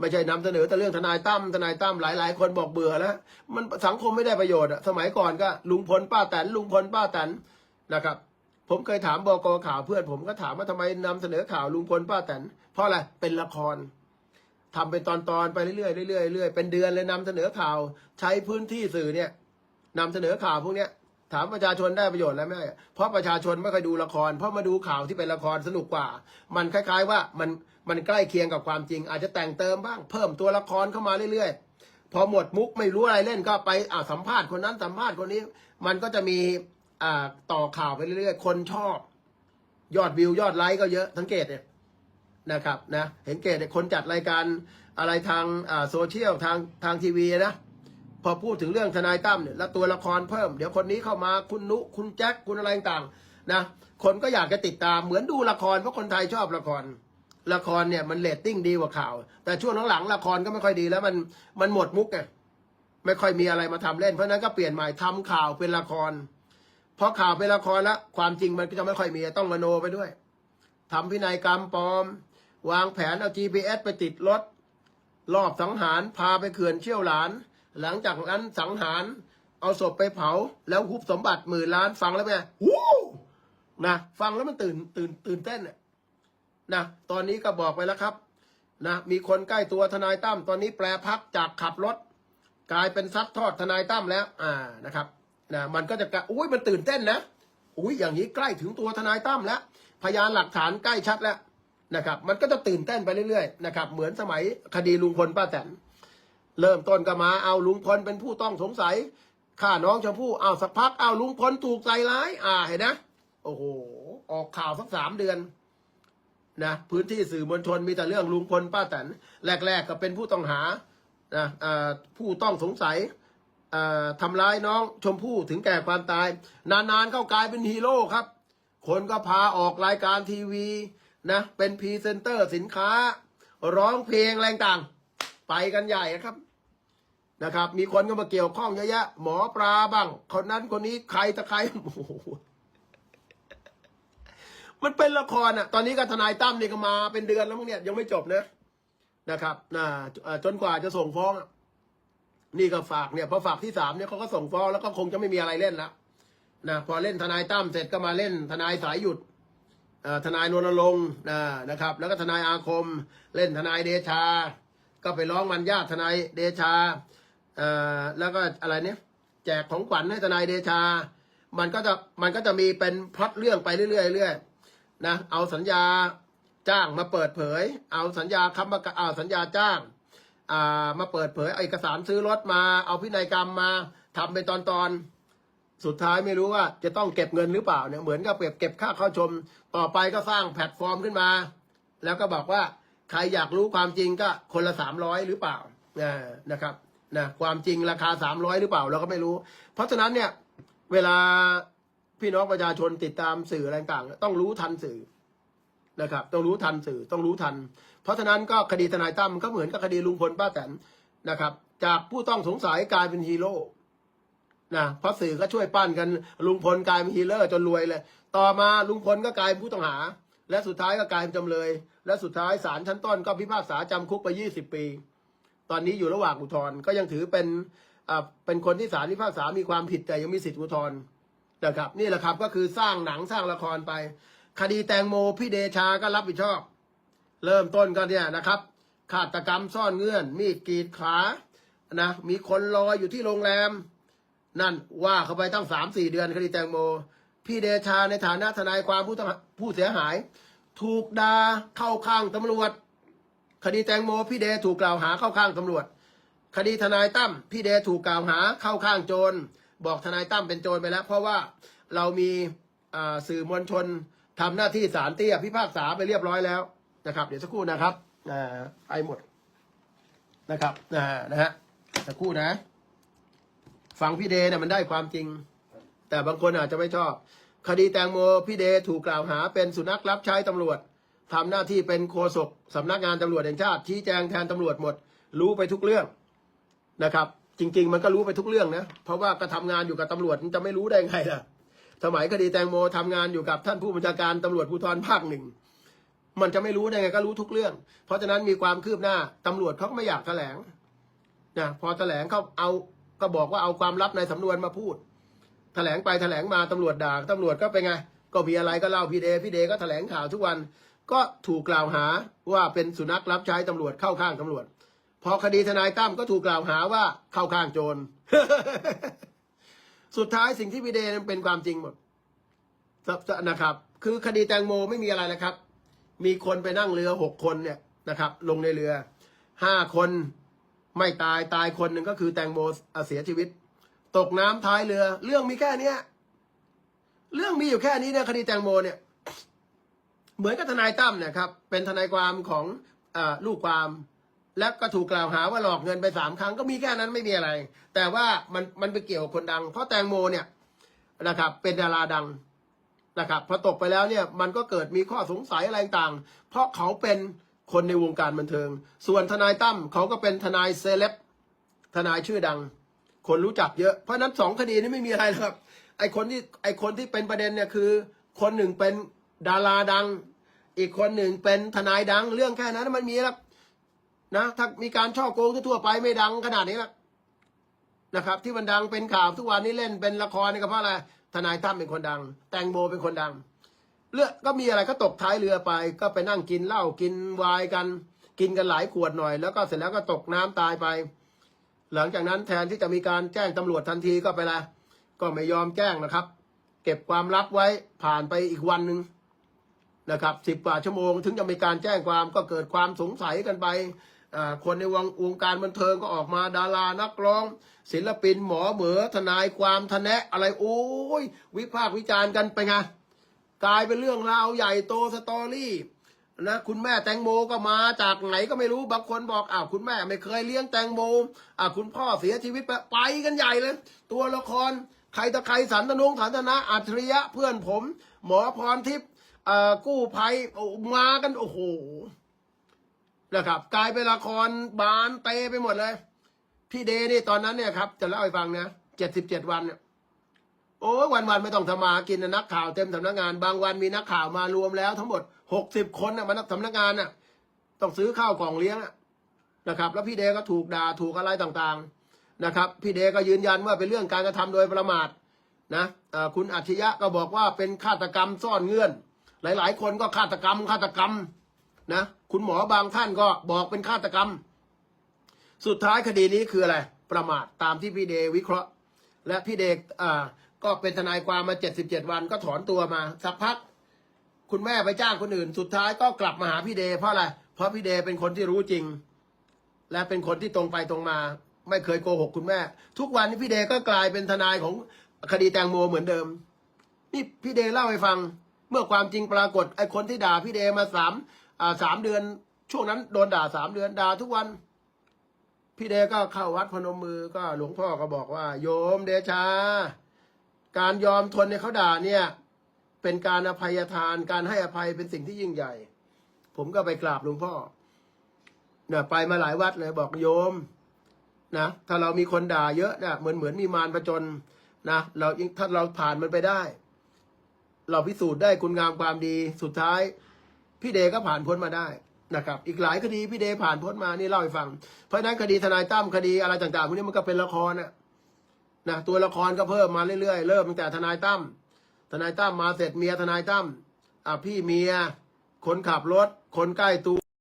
ไม่ใช่นำเสนอแต่เรื่องทนายตั้มทนายตั้มหลาย ๆ คนบอกเบื่อแล้วมันสังคมไม่ได้ประโยชน์อะสมัยก่อนก็ลุงพลป้าแตนลุงพลป้าแตนนะครับ ผมเคยถามบกข่าวเพื่อนผมก็ถามว่าทำไมนำเสนอข่าวลุงพลป้าแตนเพราะอะไรเป็นละครทำเป็นตอนๆไปเรื่อยๆเรื่อยๆเรื่อยเป็นเดือนเลยนำเสนอข่าว ใช้พื้นที่สื่อเนี่ยนำเสนอข่าวพวกเนี้ย ถามประชาชนได้ประโยชน์แล้วไหมเพราะประชาชนไม่เคยดูละคร เพราะมาดูข่าวที่เป็นละครสนุกกว่า มันคล้าย ๆ ว่ามันมันใกล้เคียงกับความจริง อาจจะแต่งเติมบ้างเพิ่มตัวละครเข้ามาเรื่อยๆ พอหมดมุกไม่รู้อะไรเล่นก็ไปอ่าสัมภาษณ์คนนั้นสัมภาษณ์คนนี้ มันก็จะมีอ่าต่อข่าวไปเรื่อยๆ คนชอบ ยอดวิวยอดไลค์ก็เยอะสังเกตเนี่ยนะครับนะเห็นเกตเนี่ยคนจัดรายการอะไรทางอ่าโซเชียลทางทางทีวีนะ พอพูดถึงเรื่องทนายตั้มเนี่ยแล้วตัวละครเพิ่ม เดี๋ยวคนนี้เข้ามาคุณนุ คุณแจ็คคุณอะไรต่างๆนะคนก็อยากจะติดตามเหมือนดูละครเพราะคนไทยชอบละคร ละครเนี่ยมันเรตติ้งดีกว่าข่าว แต่ช่วงหลังๆละครก็ไม่ค่อยดีแล้วมันมันหมดมุกไงไม่ค่อยมีอะไรมาทำเล่นเพราะนั้นก็เปลี่ยนใหม่ทำข่าวเป็นละครพอข่าวเป็นละครแล้วความจริงมันก็จะไม่ค่อยมีต้องมโนไปด้วยทำพินัยกรรมปลอม วางแผนเอา GPS ไปติดรถรอบสังหารพาไปเขื่อนเชี่ยวหลาน หลังจากนั้นสังหาร เอาศพไปเผา แล้วฮุบสมบัติหมื่นล้านฟังแล้วไงวู้นะฟังแล้วมันตื่นตื่นตื่นเต้นน่ะนะตอนนี้ก็บอกไปแล้วครับนะมีคนใกล้ตัวทนายตั้มตอนนี้แปลพักจากขับรถ กลายเป็นซัดทอดทนายตั้มแล้ว อ่านะครับนะมันก็จะกะอุ้ยมันตื่นเต้นนะอุ้ยอย่างนี้ใกล้ถึงตัวทนายตั้มแล้ว พยานหลักฐานใกล้ชัดแล้วนะครับ มันก็จะตื่นเต้นไปเรื่อยๆนะครับ เหมือนสมัยคดีลุงพลป้าแตน เริ่มต้นก็มาเอาลุงพลเป็นผู้ต้องสงสัยฆ่าน้องชมพู่เอาสักพักเอาลุงพลถูกใส่ร้าย อ่าเห็นนะโอ้โหออกข่าวสักสามเดือนนะพื้นที่สื่อมวลชนมีแต่เรื่องลุงพลป้าแตนแรก ๆ ก็เป็นผู้ต้องหานะผู้ต้องสงสัยอ่าทำร้ายน้องชมพู่ถึงแก่ความตาย นานๆเข้ากลายเป็นฮีโร่ครับ คนก็พาออกรายการทีวีนะเป็นพรีเซนเตอร์สินค้า ร้องเพลงอะไรต่าง ไปกันใหญ่ครับ นะครับ มีคนก็มาเกี่ยวข้องเยอะแยะ หมอปลาบ้าง คนนั้นคนนี้ใครตะใครโอ้โหมันเป็นละครอะ ตอนนี้ก็ทนายตั้มนี่ก็มาเป็นเดือนแล้วมั้งเนี่ยยังไม่จบนะนะครับนะเอ่อจนกว่าจะส่งฟ้อง นี่ก็ฝากเนี่ยพอฝากที่สามเนี่ยเขาก็ส่งฟ้องแล้วก็คงจะไม่มีอะไรเล่นแล้วนะพอเล่นทนายตั้มเสร็จก็มาเล่นทนายสายหยุดทนายนนรงค์นะนะครับ แล้วก็ทนายอาคม เล่นทนายเดชา ก็ไปร้องมันญาติทนายเดชา แล้วก็อะไรเนี่ยแจกของขวัญให้ทนายเดชา มันก็จะมันก็จะมีเป็นพล็อตเรื่องไปเรื่อยๆเรื่อยๆนะเอาสัญญาจ้างมาเปิดเผย เอาสัญญาคำประกาเอาสัญญาจ้างอ่ามาเปิดเผยเอกสารซื้อรถมา เอาพินัยกรรมมาทำเป็นตอนๆสุดท้ายไม่รู้ว่าจะต้องเก็บเงินหรือเปล่าเนี่ยเหมือนกับเก็บเก็บค่าเข้าชม ต่อไปก็สร้างแพลตฟอร์มขึ้นมา แล้วก็บอกว่าใครอยากรู้ความจริงก็คนละสามร้อยหรือเปล่านะนะครับ นะความจริงราคาสามร้อยหรือเปล่าเราก็ไม่รู้ เพราะฉะนั้นเนี่ย เวลาพี่น้องประชาชนติดตามสื่ออะไรต่างต้องรู้ทันสื่อนะครับ ต้องรู้ทันสื่อต้องรู้ทัน เพราะฉะนั้นก็คดีทนายตั้มก็เหมือนกับคดีลุงพลป้าแตนนะครับ จากผู้ต้องสงสัยกลายเป็นฮีโร่นะเพราะสื่อก็ช่วยปั้นกันลุงพลกลายเป็นฮีโร่จนรวยเลย ต่อมาลุงพลก็กลายเป็นผู้ต้องหา และสุดท้ายก็กลายเป็นจำเลย และสุดท้ายศาลชั้นต้นก็พิพากษาจำคุกไป 20 ปี ตอนนี้อยู่ระหว่างอุทธรณ์ก็ยังถือเป็นอ่าเป็นคนที่ศาลพิพากษามีความผิดแต่ยังมีสิทธิอุทธรณ์นะครับ นี่แหละครับก็คือสร้างหนังสร้างละครไป คดีแตงโมพี่เดชาก็รับผิดชอบ เริ่มต้นก็เนี่ยนะครับฆาตกรรมซ่อนเงื่อน มีดกรีดขานะมีคนรออยู่ที่โรงแรม นั่นว่าเข้าไปตั้งสามสี่เดือนคดีแตงโม พี่เดชาในฐานะทนายความผู้ผู้เสียหาย ถูกด่าเข้าข้างตำรวจ คดีแตงโมพี่เดถูกกล่าวหาเข้าข้างตำรวจ คดีทนายตั้มพี่เดถูกกล่าวหาเข้าข้างโจร บอกทนายตั้มเป็นโจรไปแล้ว เพราะว่าเรามีสื่อมวลชนทำหน้าที่สารเตี้ยพิพากษาไปเรียบร้อยแล้วนะครับ เดี๋ยวสักครู่นะครับอ่าไปหมดนะครับอ่านะฮะสักครู่นะ ฟังพี่เดเนี่ยมันได้ความจริง แต่บางคนอาจจะไม่ชอบ คดีแตงโมพี่เดถูกกล่าวหาเป็นสุนัขรับใช้ตำรวจ ทำหน้าที่เป็นโฆษกสำนักงานตำรวจแห่งชาติชี้แจงแทนตำรวจหมด รู้ไปทุกเรื่องนะครับ จริง ๆ มันก็รู้ไปทุกเรื่องนะเพราะว่าก็ทำงานอยู่กับตำรวจมันจะไม่รู้ได้ไงล่ะสมัยคดีแตงโมทำงานอยู่กับท่านผู้บัญชาการตำรวจภูธรภาคหนึ่งมันจะไม่รู้ได้ไงก็รู้ทุกเรื่อง เพราะฉะนั้นมีความคืบหน้าตำรวจเขาก็ไม่อยากแถลงนะพอแถลงเขาเอาก็บอกว่าเอาความลับในสำนวนมาพูด แถลงไปแถลงมาตำรวจด่าตำรวจก็เป็นไง ก็มีอะไรก็เล่าพี่เดพี่เดก็แถลงข่าวทุกวัน ก็ถูกกล่าวหาว่าเป็นสุนัขรับใช้ตำรวจเข้าข้างตำรวจ พอคดีทนายตั้มก็ถูกกล่าวหาว่าเข้าข้างโจร สุดท้ายสิ่งที่พีเดนเป็นความจริงหมดนะครับ คือคดีแตงโมไม่มีอะไรนะครับ มีคนไปนั่งเรือหกคนเนี่ยนะครับ ลงในเรือห้าคนไม่ตายตายคนหนึ่งก็คือแตงโมเสียชีวิต ตกน้ำท้ายเรือ เรื่องมีแค่เนี้ย เรื่องมีอยู่แค่นี้เนี่ยคดีแตงโมเนี่ย เหมือนกับทนายตั้มเนี่ยครับเป็นทนายความของอลูกความ แล้วก็ถูกกล่าวหาว่าหลอกเงินไปสามครั้งก็มีแค่นั้นไม่มีอะไร แต่ว่ามันมันไปเกี่ยวคนดัง เพราะแตงโมเนี่ยนะครับ เป็นดาราดังนะครับพอตกไปแล้วเนี่ยมันก็เกิดมีข้อสงสัยอะไรต่าง เพราะเขาเป็นคนในวงการบันเทิง ส่วนทนายตั้มเขาก็เป็นทนายเซเลบทนายชื่อดัง คนรู้จักเยอะ เพราะนั้นสองคดีนี้ไม่มีอะไรครับ ไอคนที่ไอคนที่เป็นประเด็นเนี่ยคือ คนหนึ่งเป็น ดาราดัง อีกคนหนึ่งเป็นทนายดัง เรื่องแค่นั้นมันมีแล้วนะถ้ามีการช่อโกงทั่วไปไม่ดังขนาดนี้ละนะครับ ที่มันดังเป็นข่าวทุกวันนี้เล่นเป็นละครนี่ก็เพราะอะไรทนายตั้มเป็นคนดัง แตงโมเป็นคนดังเลือกก็มีอะไรก็ตกท้ายเรือไป ก็ไปนั่งกินเหล้ากินวน์กัน กินกันหลายขวดหน่อย แล้วก็เสร็จแล้วก็ตกน้ำตายไป หลังจากนั้นแทนที่จะมีการแจ้งตำรวจทันทีก็ไปละก็ไม่ยอมแจ้งนะครับ เก็บความลับไว้ผ่านไปอีกวันหนึ่ง นะครับสิบกว่าชั่วโมง ถึงจะมีการแจ้งความก็เกิดความสงสัยกันไปคนในวงวงการบันเทิงก็ออกมาดารานักร้อง ศิลปินหมอเหมือทนายความทนะอะไรโอ้ย วิพากษ์วิจารณ์กันไปไงกลายเป็นเรื่องราวใหญ่โตสตอรี่นะคุณแม่แตงโมก็มาจากไหนก็ไม่รู้บางคนบอกอ้าวคุณแม่ไม่เคยเลี้ยงแตงโมอ่าคุณพ่อเสียชีวิตไปไปกันใหญ่เลย ตัวละครใครตะใครสันตนงสันตนะอัจฉริยะเพื่อนผม หมอพรทิพย์ เอ่อกู้ภัยมากันโอ้โหนะครับ กลายเป็นละครบานเตไปหมดเลย พี่เดนี่ตอนนั้นเนี่ยครับ จะเล่าให้ฟังนะเจ็ดสิบเจ็ดวันเนี่ยโอ้วันวันไม่ต้องทำมาหากินนะนักข่าวเต็มสำนักงาน บางวันมีนักข่าวมารวมแล้ว ทั้งหมดหกสิบคนนะมานักสำนักงานน่ะ ต้องซื้อข้าวกล่องเลี้ยงนะครับ แล้วพี่เดก็ถูกด่าถูกอะไรต่างๆนะครับ พี่เดก็ยืนยันว่าเป็นเรื่องการกระทำโดยประมาทนะอ่อคุณอัจฉริยะก็บอกว่าเป็นฆาตกรรมซ่อนเงื่อน หลาย ๆ คนก็ฆาตกรรมฆาตกรรมนะคุณหมอบางท่านก็บอกเป็นฆาตกรรม สุดท้ายคดีนี้คืออะไร ประมาทตามที่พี่เดวิเคราะห์ และพี่เดอ่าก็เป็นทนายความมาเจ็ดสิบเจ็ดวันก็ถอนตัวมา สักพัก คุณแม่ไปจ้างคนอื่น สุดท้ายก็กลับมาหาพี่เดเพราะอะไรเพราะพี่เดเป็นคนที่รู้จริง และเป็นคนที่ตรงไปตรงมา ไม่เคยโกหกคุณแม่ ทุกวันนี้พี่เดก็กลายเป็นทนายของคดีแตงโมเหมือนเดิม นี่พี่เดเล่าให้ฟัง มื่อความจริงปรากฏไอ้คนที่ด่าพี่เดมาสามอ่าสามเดือน ช่วงนั้นโดนด่าสามเดือนด่าทุกวัน พี่เดก็เข้าวัดพนมมือก็หลวงพ่อก็บอกว่า โยมเดชา การยอมทนในเขาด่าเนี่ย เป็นการอภัยทาน การให้อภัยเป็นสิ่งที่ยิ่งใหญ่ ผมก็ไปกราบหลวงพ่อเนี่ยไปมาหลายวัดเลยบอกโยมนะถ้าเรามีคนด่าเยอะเนี่ยเหมือนเหมือนมีมารประจนนะเราถ้าเราผ่านมันไปได้ เราพิสูจน์ได้คุณงามความดีสุดท้าย พี่เดก็ผ่านพ้นมาได้นะครับ อีกหลายคดีพี่เดผ่านพ้นมานี่เล่าให้ฟัง เพราะฉะนั้นคดีทนายตั้มคดีอะไรต่างๆพวกนี้มันก็เป็นละครนะนะตัวละครก็เพิ่มมาเรื่อยๆเริ่มตั้งแต่ทนายตั้มทนายตั้มมาเสร็จเมียทนายตั้มอะพี่เมียคนขับรถ คนใกล้ตัว